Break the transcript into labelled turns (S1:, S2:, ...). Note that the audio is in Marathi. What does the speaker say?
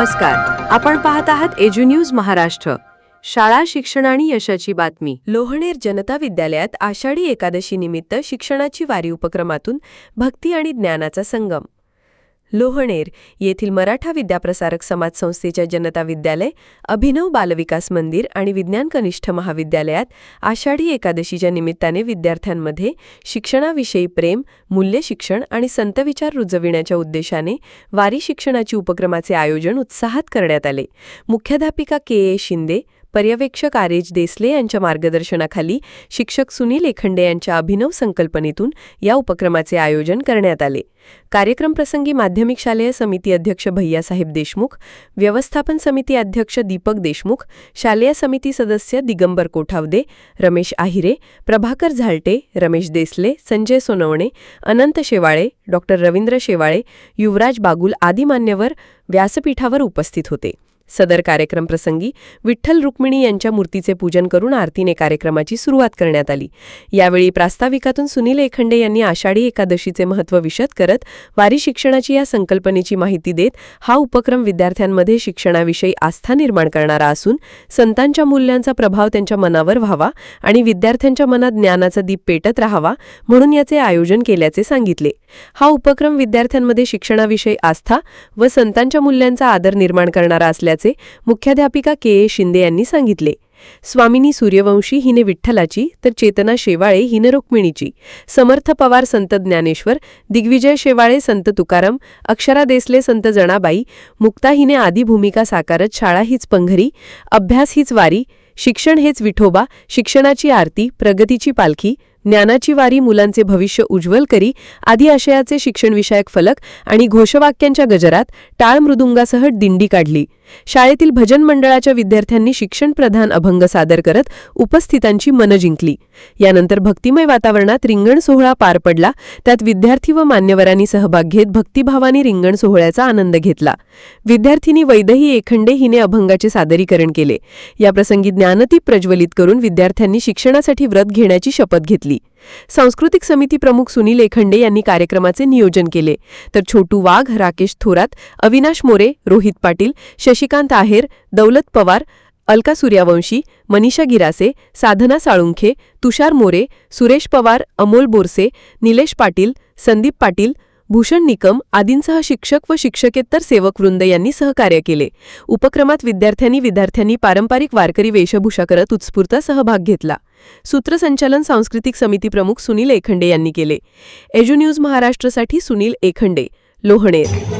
S1: नमस्कार. आपण पाहत आहात एज्यू न्यूज महाराष्ट्र. शाळा शिक्षण आणि यशाची बातमी. लोहणेर जनता विद्यालयात आषाढी एकादशी निमित्त शिक्षणाची वारी उपक्रमातून भक्ती आणि ज्ञानाचा संगम. लोहणेर येथील मराठा विद्याप्रसारक समाज संस्थेच्या जनता विद्यालय अभिनव बालविकास मंदिर आणि विज्ञान कनिष्ठ महाविद्यालयात आषाढी एकादशीच्या निमित्ताने विद्यार्थ्यांमध्ये शिक्षणाविषयी प्रेम मूल्य शिक्षण आणि संतविचार रुजविण्याच्या उद्देशाने वारी शिक्षणाची उपक्रमाचे आयोजन उत्साहात करण्यात आले. मुख्याध्यापिका के ए शिंदे पर्यवेक्षक आर एच देसले यांच्या मार्गदर्शनाखाली शिक्षक सुनील एखंडे यांच्या अभिनव संकल्पनेतून या उपक्रमाचे आयोजन करण्यात आले. कार्यक्रम प्रसंगी माध्यमिक शालेय समिती अध्यक्ष भैयासाहेब देशमुख व्यवस्थापन समिती अध्यक्ष दीपक देशमुख शालेय समिती सदस्य दिगंबर कोठावदे रमेश आहिरे प्रभाकर झालटे रमेश देसले संजय सोनवणे अनंत शेवाळे डॉक्टर रवींद्र शेवाळे युवराज बागुल आदी मान्यवर व्यासपीठावर उपस्थित होते. सदर कार्यक्रम प्रसंगी विठ्ठल रुक्मिणी यांच्या मूर्तीचे पूजन करून आरतीने कार्यक्रमाची सुरुवात करण्यात आली. यावेळी प्रास्ताविकातून सुनील एखंडे यांनी आषाढी एकादशीचे महत्त्व विशद करत वारी शिक्षणाची या संकल्पनेची माहिती देत हा उपक्रम विद्यार्थ्यांमध्ये शिक्षणाविषयी आस्था निर्माण करणारा असून संतांच्या मूल्यांचा प्रभाव त्यांच्या मनावर व्हावा आणि विद्यार्थ्यांच्या मनात ज्ञानाचा दीप पेटत राहावा म्हणून याचे आयोजन केल्याचे सांगितले. हा उपक्रम विद्यार्थ्यांमध्ये शिक्षणाविषयी आस्था व संतांच्या मूल्यांचा आदर निर्माण करणारा असल्याचे मुख्याध्यापिका के ए शिंदे यांनी सांगितले. स्वामिनी सूर्यवंशी हिने विठ्ठलाची तर चेतना शेवाळे हिने रुक्मिणीची. समर्थ पवार संत ज्ञानेश्वर दिग्विजय शेवाळे संत तुकाराम अक्षरा देसले संत जणाबाई मुक्ता हिने आदी भूमिका साकारत शाळा हीच पंघरी अभ्यास हीच वारी शिक्षण हेच विठोबा शिक्षणाची आरती प्रगतीची पालखी ज्ञानाची वारी मुलांचे भविष्य उज्ज्वल करी आदी आशयाचे शिक्षणविषयक फलक आणि घोषवाक्यांच्या गजरात टाळ मृदुंगासह दिंडी काढली. शाळेतील भजन मंडळाच्या विद्यार्थ्यांनी शिक्षणप्रधान अभंग सादर करत उपस्थितांची मनं जिंकली. यानंतर भक्तिमय वातावरणात रिंगण सोहळा पार पडला. त्यात विद्यार्थी व मान्यवरांनी सहभाग घेत भक्तिभावाने रिंगण सोहळ्याचा आनंद घेतला. विद्यार्थिनी वैदही एखंडे हिने अभंगाचे सादरीकरण केले. याप्रसंगी ज्ञानती प्रज्वलित करून विद्यार्थ्यांनी शिक्षणासाठी व्रत घेण्याची शपथ घेतली. सांस्कृतिक समिती प्रमुख सुनील एखंडे यांनी कार्यक्रमाचे नियोजन केले. तर छोटू वाघ राकेश थोरात अविनाश मोरे रोहित पाटील शशिकांत आहेर दौलत पवार अलका सूर्यावंशी मनीषा गिरासे साधना साळुंखे तुषार मोरे सुरेश पवार अमोल बोरसे निलेश पाटील संदीप पाटील भूषण निकम आदींसह शिक्षक व शिक्षकेतर सेवक वृंद यांनी सहकार्य केले. उपक्रमात विद्यार्थ्यांनी विद्यार्थ्यांनी पारंपरिक वारकरी वेशभूषा करत उत्स्फूर्त सहभाग घेतला. सूत्रसंचालन सांस्कृतिक समिती प्रमुख सुनील एखंडे यांनी केले. एज्यू न्यूज महाराष्ट्रसाठी सुनील एखंडे लोहणेर.